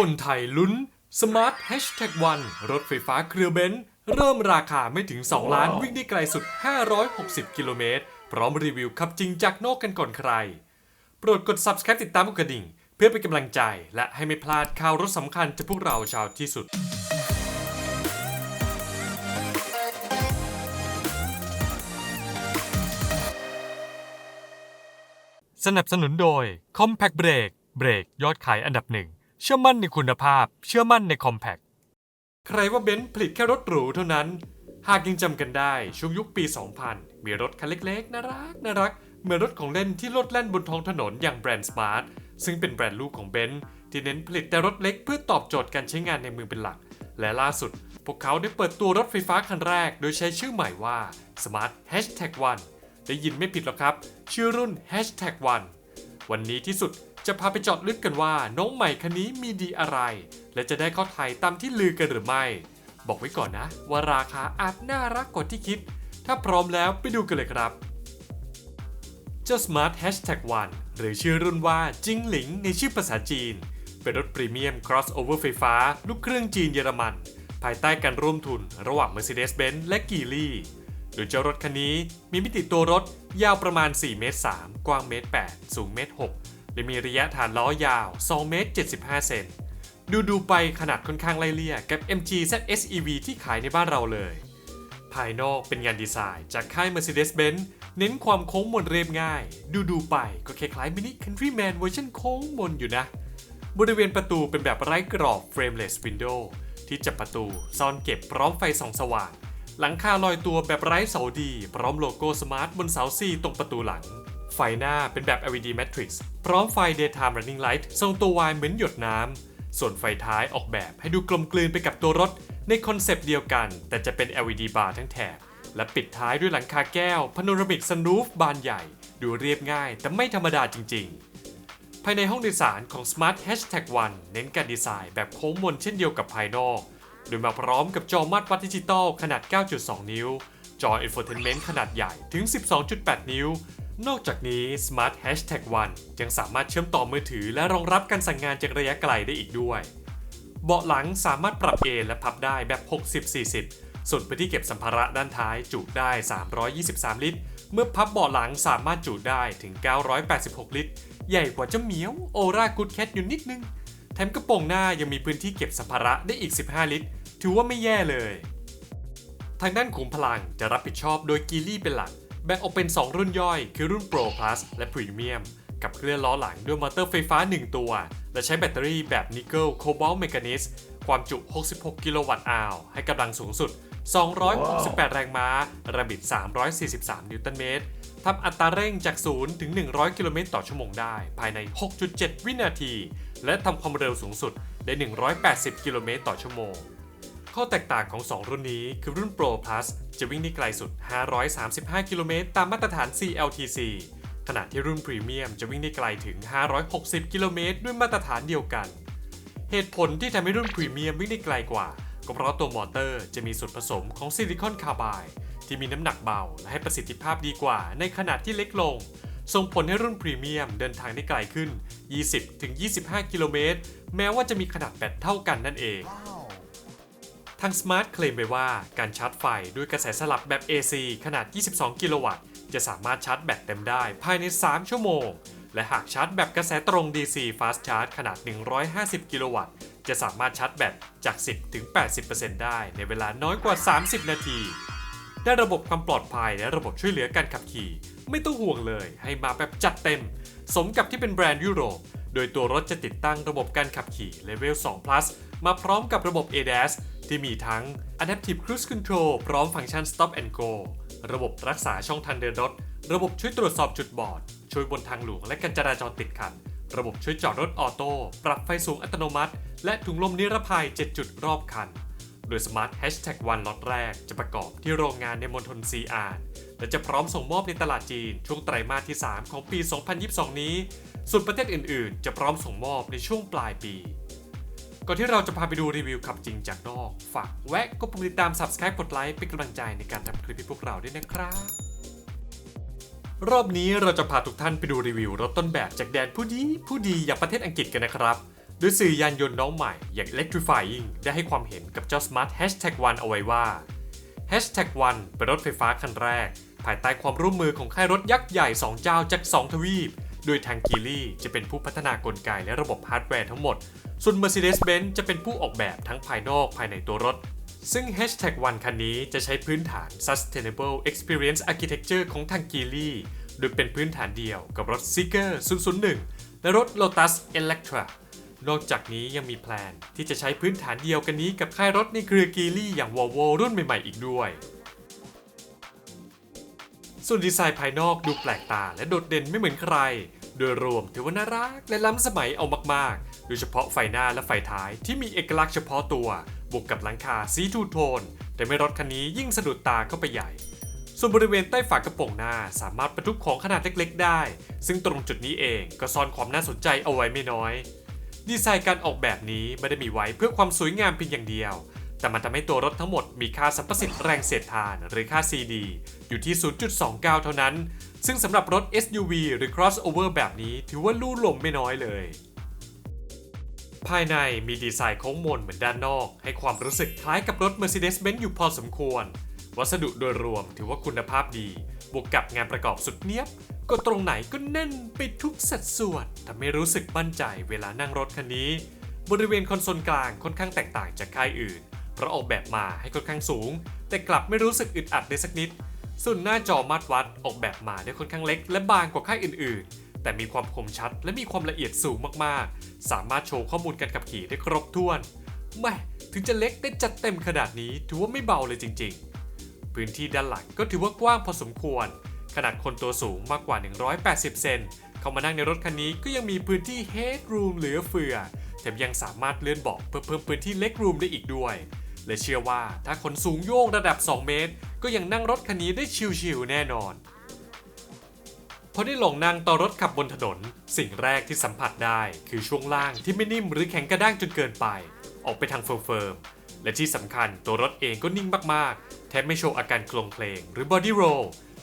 คนไทยลุ้น Smart Hashtag วันรถไฟฟ้าเครือเบนซ์เริ่มราคาไม่ถึง 2 ล้านวิ่งได้ไกลสุด 560 กิโลเมตร พร้อมรีวิวขับจริงจากนอกกันก่อนใคร โปรดกด Subscribe ติดตามกดกระดิ่ง เพื่อเป็นกำลังใจ และให้ไม่พลาดข่าวรถสำคัญจากพวกเราชาวที่สุดสนับสนุนโดย Compact Brake เบรกยอดขายอันดับหนึ่ง เชื่อมั่นในคุณภาพ เชื่อมั่นใน Compact ใครว่าเบนซ์ผลิตแค่รถหรูเท่านั้น หากยังจำกันได้ช่วงยุคปี 2000 มีรถคันเล็กๆ น่ารักน่ารัก เหมือนรถของเล่นที่ลดแล่นบนท้องถนนอย่างแบรนด์ Smart ซึ่งเป็นแบรนด์ลูกของเบนซ์ที่เน้นผลิตแต่รถเล็กเพื่อตอบโจทย์การใช้งานในเมืองเป็นหลัก และล่าสุด พวกเขาได้เปิดตัวรถไฟฟ้าคันแรก โดยใช้ชื่อใหม่ว่า Smart Hashtag 1ได้ยินไม่ผิดหรอกครับ ชื่อรุ่น Hashtag 1วันนี้ที่สุด จะพาไปเจาะลึกกันว่าน้องใหม่คันนี้มีดีอะไร และจะได้เข้าไทยตามที่ลือกันหรือไม่ บอกไว้ก่อนนะ ว่าราคาอาจน่ารักกว่าที่คิด ถ้าพร้อมแล้วไปดูกันเลยครับเจ้า Smart Hashtag 1หรือชื่อรุ่นว่าจิงหลิงในชื่อภาษาจีน เป็นรถพรีเมียม crossover ไฟฟ้า ลูกเครื่องจีนเยอรมัน ภายใต้การร่วมทุนระหว่าง Mercedes-Benz และ Geely โดยเจ้ารถคันนี้มีมิติตัวรถยาวประมาณ 4 เมตร 3 กว้างเมตร 8 สูงเมตร 6 และมีระยะฐานล้อยาว 2 เมตร 75 เซน ดูดูไปขนาดค่อนข้างไล่เลี่ยกับ MG ZSEV ที่ขายในบ้านเราเลย ภายนอกเป็นงานดีไซน์จากค่าย Mercedes-Benz เน้นความโค้งมนเรียบง่าย ดูดูไปก็คล้ายๆ Mini Countryman เวอร์ชันโค้งมนอยู่นะ บริเวณประตูเป็นแบบไร้กรอบ frameless window ที่จับประตูซ่อนเก็บพร้อมไฟส่องสว่าง หลังคาลอยตัวแบบไร้เสาดี พร้อมโลโก้สมาร์ทบนเสาซีตรงประตูหลัง ไฟหน้าเป็นแบบ LED Matrix พร้อมไฟ Daytime Running Light ทรงตัววายเหมือนหยดน้ำ ส่วนไฟท้ายออกแบบให้ดูกลมกลืนไปกับตัวรถ ในคอนเซปต์เดียวกัน แต่จะเป็น LED bar ทั้งแถบ และปิดท้ายด้วยหลังคาแก้วพาโนรามิกซันรูฟบานใหญ่ ดูเรียบง่ายแต่ไม่ธรรมดาจริง ๆภายในห้องโดยสารของ Smart Hashtag 1 เน้นการดีไซน์แบบโค้งมนเช่นเดียวกับภายนอก โดยมาพร้อมกับจอมาตรวัดดิจิตอลขนาด 9.2 นิ้ว จอ Infotainment ขนาดใหญ่ถึง 12.8 นิ้ว นอกจากนี้ Smart Hashtag 1ยังสามารถเชื่อมต่อมือถือ และรองรับการสั่งงานจากระยะไกลได้อีกด้วย เบาะหลังสามารถปรับเอนและพับได้แบบ 60-40 ส่วนพื้นที่เก็บสัมภาระด้านท้ายจุได้ 323 ลิตร เมื่อพับเบาะหลังสามารถจุได้ถึง 986 ลิตร ใหญ่กว่าเจ้าเหมียวโอรากูดแคทอยู่นิดนึง แถมกระโปรงหน้ายังมีพื้นที่เก็บสัมภาระได้อีก 15 ลิตร ถือว่าไม่แย่เลย ทางด้านขุมพลังจะรับผิดชอบโดยกีลี่เป็นหลัก แบ่งออกเป็น 2 รุ่นย่อย คือรุ่น Pro Plus และ Premium กับเคลื่อนล้อหลังด้วยมอเตอร์ไฟฟ้า 1 ตัว และใช้แบตเตอรี่แบบนิกเกิลโคบอลต์เมกานิสความจุ 66 กิโลวัตต์อาวให้กำลังสูงสุด 268 แรงม้า ระบิด 343 นิวตันเมตรทำอัตราเร่งจาก 0 ถึง 100 กิโลเมตรต่อชั่วโมงได้ ภายใน 6.7 วินาที และทำความเร็วสูงสุดได้ 180 กิโลเมตรต่อชั่วโมง ข้อแตกต่างของ 2 รุ่นนี้คือรุ่น Pro Plus จะวิ่งได้ไกลสุด 535 กิโลเมตรตามมาตรฐาน CLTC ขณะที่รุ่น Premium จะวิ่งได้ไกลถึง 560 กิโลเมตรด้วยมาตรฐานเดียวกัน เหตุผลที่ทำให้รุ่น Premium วิ่งได้ไกลกว่า ก็เพราะตัวมอเตอร์จะมีส่วนผสมของซิลิคอนคาร์บายที่มีน้ำหนักเบาและให้ประสิทธิภาพดีกว่าในขนาดที่เล็กลง ส่งผลให้รุ่นพรีเมียมเดินทางได้ไกลขึ้น 20-25 กิโลเมตร แม้ว่าจะมีขนาดแบตเท่ากันนั่นเอง ทาง Smart เคลมไปว่าการชาร์จไฟด้วยกระแสสลับแบบ AC ขนาด 22 กิโลวัตต์ จะสามารถชาร์จแบตเต็มได้ภายใน 3 ชั่วโมง และหากชาร์จแบบกระแสตรง DC Fast Charge ขนาด 150 กิโลวัตต์ จะสามารถชาร์จแบตจาก 10-80%ได้ในเวลาน้อยกว่า 30 นาที ได้ระบบความปลอดภัยและระบบช่วยเหลือการขับขี่ ไม่ต้องห่วงเลยให้มาแบบจัดเต็ม สมกับที่เป็นแบรนด์ยุโรป โดยตัวรถจะติดตั้งระบบการขับขี่ Level 2 Plus มาพร้อมกับระบบ ADAS ที่มีทั้ง Adaptive Cruise Control พร้อมฟังก์ชัน Stop and Go ระบบรักษาช่องทางเดินรถ ระบบช่วยตรวจสอบจุดบอด ช่วยบนทางหลวงและการจราจรติดขัด ระบบช่วยจอดรถออโต้ ปรับไฟสูงอัตโนมัติ และถุงลมนิรภัย 7 จุดรอบคัน โดย Smart Hashtag 1ล็อตแรกจะประกอบที่โรงงานในมณฑลซีอานและจะพร้อมส่งมอบในตลาดจีน ช่วงไตรมาสที่ 3 ของปี 2022 นี้ ส่วนประเทศอื่น ๆ จะพร้อมส่งมอบในช่วงปลายปี ก่อนที่เราจะพาไปดูรีวิวขับจริงจากนอก ฝากแวะกดปุ่มติดตาม Subscribe กดไลค์เป็นกำลังใจในการทำคลิปให้พวกเราด้วยนะครับ รอบนี้เราจะพาทุกท่านไปดูรีวิวรถต้นแบบจากแดนผู้ดีผู้ดีอย่างประเทศอังกฤษกันนะครับโดยสื่อยานยนต์น้องใหม่อย่าง Electrifying ได้ให้ความเห็นกับเจ้า Smart Hashtag 1เอาไว้ว่า Hashtag 1เป็นรถไฟฟ้าคันแรก ภายใต้ความร่วมมือของค่ายรถยักษ์ใหญ่ 2 เจ้าจาก 2 ทวีป โดยทางกีลี่จะเป็นผู้พัฒนากลไกและระบบฮาร์ดแวร์ทั้งหมด ส่วน Mercedes-Benz จะเป็นผู้ออกแบบทั้งภายนอกภายในตัวรถ ซึ่ง Hashtag 1คันนี้จะใช้พื้นฐาน Sustainable Experience Architecture ของทางกีลี่โดยเป็นพื้นฐานเดียวกับรถ Seeker 001 และรถ Lotus Electra นอกจากนี้ยังมีแพลนที่จะใช้พื้นฐานเดียวกันนี้กับค่ายรถในเครือกีลี่อย่าง Volvo รุ่นใหม่ ๆ อีกด้วย ส่วนดีไซน์ภายนอกดูแปลกตาและโดดเด่นไม่เหมือนใคร โดยรวมถือว่าน่ารักและล้ำสมัยเอามากๆ โดยเฉพาะไฟหน้าและไฟท้ายที่มีเอกลักษณ์เฉพาะตัว บวกกับหลังคาสีทูโทนแต่ไม่รถคันนี้ยิ่งสะดุดตาเข้าไปใหญ่ ส่วนบริเวณใต้ฝากระโปรงหน้าสามารถบรรทุกของขนาดเล็กๆ ได้ ซึ่งตรงจุดนี้เองก็ซ่อนความน่าสนใจเอาไว้ไม่น้อย ดีไซน์การออกแบบนี้ไม่ได้มีไว้เพื่อความสวยงามเพียงอย่างเดียว แต่มันทำให้ตัวรถทั้งหมดมีค่าสรรพสิทธิ์แรงเสียดทานหรือค่า CD อยู่ที่ 0.29 เท่านั้น ซึ่งสำหรับรถ SUV หรือ crossover แบบนี้ถือว่าลู่ลมไม่น้อยเลย ภายในมีดีไซน์โค้งมนเหมือนด้านนอก ให้ความรู้สึกคล้ายกับรถ Mercedes-Benz อยู่พอสมควร วัสดุโดยรวมถือว่าคุณภาพดี บวกกับงานประกอบสุดเนี้ยบ ก็ตรงไหนก็แน่นไปทุกสัดส่วนทำให้รู้สึกมั่นใจเวลานั่งรถคันนี้ บริเวณคอนโซลกลางค่อนข้างแตกต่างจากค่ายอื่น เพราะออกแบบมาให้ค่อนข้างสูง แต่กลับไม่รู้สึกอึดอัดเลยสักนิด ส่วนหน้าจอมาตรวัดออกแบบมาได้ค่อนข้างเล็ก และบางกว่าค่ายอื่น ๆ แต่มีความคมชัดและมีความละเอียดสูงมากๆ สามารถโชว์ข้อมูลการขับขี่ได้ครบถ้วนแม่ถึงจะเล็กได้จัดเต็มขนาดนี้ถือว่าไม่เบาเลยจริง ๆ พื้นที่ด้านหลังก็ถือว่ากว้างพอสมควร ขนาดคนตัวสูงมากกว่า 180 เซนเข้ามานั่งในรถคันนี้ก็ยังมีพื้นที่ headroom เหลือเฟือแถมยังสามารถเลื่อนเบาะเพื่อเพิ่มพื้นที่ legroom ได้อีกด้วย และเชื่อว่าถ้าคนสูงโยงระดับ 2 เมตร ก็ยังนั่งรถคันนี้ได้ชิลๆแน่นอน พอได้ลงนั่งต่อรถขับบนถนน สิ่งแรกที่สัมผัสได้คือช่วงล่างที่ไม่นิ่มหรือแข็งกระด้างจนเกินไป ออกไปทางเฟิร์มๆและที่สำคัญตัวรถเองก็นิ่งมากๆ แทบไม่โชว์อาการโคลงเพลงหรือบอดี้โรล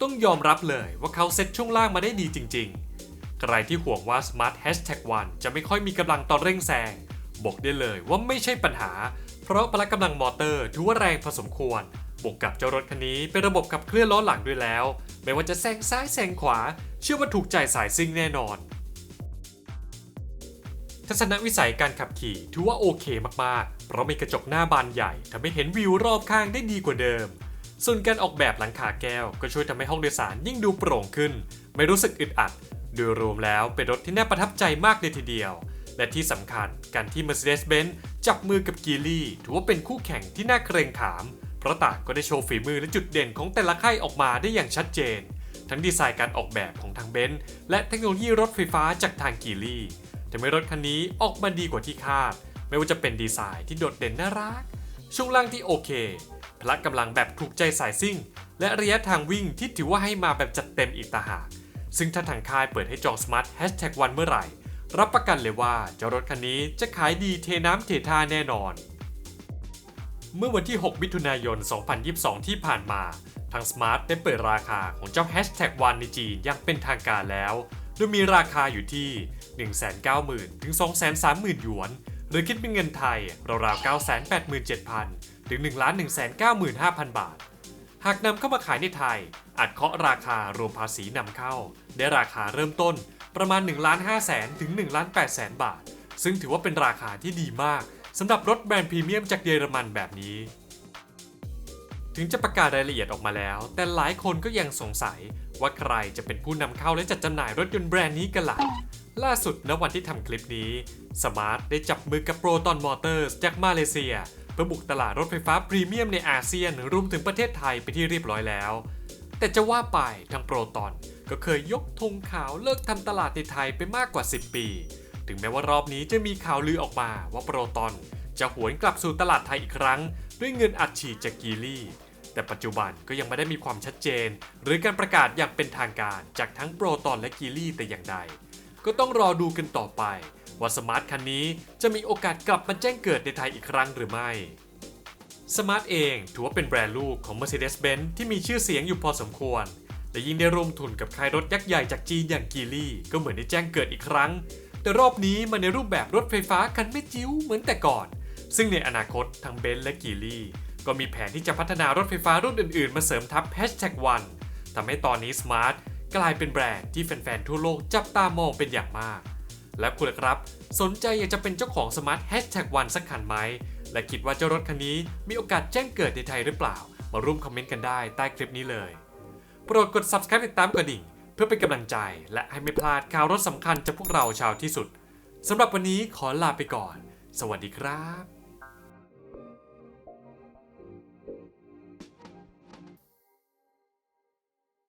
ต้องยอมรับเลยว่าเขาเซ็ตช่วงล่างมาได้ดีจริง ๆ ใครที่ห่วงว่า Smart Hashtag 1จะไม่ค่อยมีกำลังตอนเร่งแซงบอกได้เลยว่าไม่ใช่ปัญหา เพราะพละกำลังมอเตอร์ถือว่าแรงพอสมควร บวกกับเจ้ารถคันนี้เป็นระบบขับเคลื่อนล้อหลังด้วยแล้ว ไม่ว่าจะแซงซ้ายแซงขวา เชื่อว่าถูกใจสายซิ่งแน่นอน ทัศนวิสัยการขับขี่ถือว่าโอเคมากๆ เพราะมีกระจกหน้าบานใหญ่ทำให้เห็นวิวรอบข้างได้ดีกว่าเดิม ส่วนการออกแบบหลังคาแก้ว ก็ช่วยทำให้ห้องโดยสารยิ่งดูโปร่งขึ้น ไม่รู้สึกอึดอัด โดยรวมแล้วเป็นรถที่น่าประทับใจมากเลยทีเดียว และที่สำคัญการที่ Mercedes-Benz จับมือกับกีลี่ถือว่าเป็นคู่แข่งที่น่าเกรงขาม เพราะต่างก็ได้โชว์ฝีมือและจุดเด่นของแต่ละค่ายออกมาได้อย่างชัดเจน ทั้งดีไซน์การออกแบบของทางเบนซ์และเทคโนโลยีรถไฟฟ้าจากทางกีลี่ทำให้รถคันนี้ออกมาดีกว่าที่คาด ไม่ว่าจะเป็นดีไซน์ที่โดดเด่นน่ารัก ช่วงล่างที่โอเค พละกำลังแบบถูกใจสายซิ่ง และระยะทางวิ่งที่ถือว่าให้มาแบบจัดเต็มอีกต่างหาก ซึ่งถ้าทางค่ายเปิดให้จอง Smart Hashtag 1เมื่อไหร่ รับประกันเลยว่าเจ้ารถคันนี้จะขายดีเทน้ำเทท่าแน่นอน เมื่อวันที่ 6 มิถุนายน 2022 ที่ผ่านมา ทาง Smart ได้เปิดราคาของเจ้า Hashtag 1ในจีนอย่างเป็นทางการแล้ว โดยมีราคาอยู่ที่ 190,000 ถึง 230,000 หยวน หรือคิดเป็นเงินไทยราวๆ 987,000 ถึง 1,195,000 บาท หากนำเข้ามาขายในไทยอาจเคาะราคารวมภาษีนำเข้า ได้ราคาเริ่มต้น ประมาณ1ล้าน5แสนถึง1ล้าน8แสนบาท ซึ่งถือว่าเป็นราคาที่ดีมากสำหรับรถแบรนด์พรีเมียมจากเยอรมันแบบนี้ ถึงจะประกาศรายละเอียดออกมาแล้ว แต่หลายคนก็ยังสงสัยว่าใครจะเป็นผู้นำเข้าและจัดจำหน่ายรถยนต์แบรนด์นี้กันล่ะล่าสุดณวันที่ทำคลิปนี้ สมาร์ทได้จับมือกับโปรตอนมอเตอร์สจากมาเลเซีย เพื่อบุกตลาดรถไฟฟ้าพรีเมียมในอาเซียนรวมถึงประเทศไทยไปที่เรียบร้อยแล้ว แต่จะว่าไปทางโปรตอน ก็เคยยกธงขาวเลิกทำตลาดในไทยไปมากกว่า 10 ปี ถึงแม้ว่ารอบนี้จะมีข่าวลือออกมาว่าโปรตอนจะหวนกลับสู่ตลาดไทยอีกครั้ง ด้วยเงินอัดฉีดจากกีลี่แต่ปัจจุบันก็ยังไม่ได้มีความชัดเจน หรือการประกาศอย่างเป็นทางการจากทั้งโปรตอนและกีลี่แต่อย่างใด ก็ต้องรอดูกันต่อไป ว่าสมาร์ทคันนี้จะมีโอกาสกลับมาแจ้งเกิดในไทยอีกครั้งหรือไม่สมาร์ทเองถือว่าเป็นแบรนด์ลูกของ Mercedes-Benz ที่มีชื่อเสียงอยู่พอสมควร และยิ่งได้ร่วมทุนกับค่ายรถยักษ์ใหญ่จากจีนอย่างกีลี่ก็เหมือนได้แจ้งเกิดอีกครั้ง แต่รอบนี้มาในรูปแบบรถไฟฟ้าคันไม่จิ้วเหมือนแต่ก่อน ซึ่งในอนาคตทั้งเบนซ์และกีลี่ก็มีแผนที่จะพัฒนารถไฟฟ้ารุ่นอื่นๆ มาเสริมทับ Hashtag One ทำให้ตอนนี้ Smart กลายเป็นแบรนด์ที่แฟนๆทั่วโลกจับตามองเป็นอย่างมาก และคุณล่ะครับ สนใจอยากจะเป็นเจ้าของ Smart Hashtag One สักคันไหม และคิดว่าเจ้ารถคันนี้มีโอกาสแจ้งเกิดในไทยหรือเปล่า มาร่วมคอมเมนต์กันได้ใต้คลิปนี้เลย โปรดกด subscribe ติดตามกระดิ่ง เพื่อเป็นกำลังใจ และให้ไม่พลาดข่าวรถสำคัญจากพวกเราชาวที่สุดสำหรับวันนี้ขอลาไปก่อน สวัสดีครับ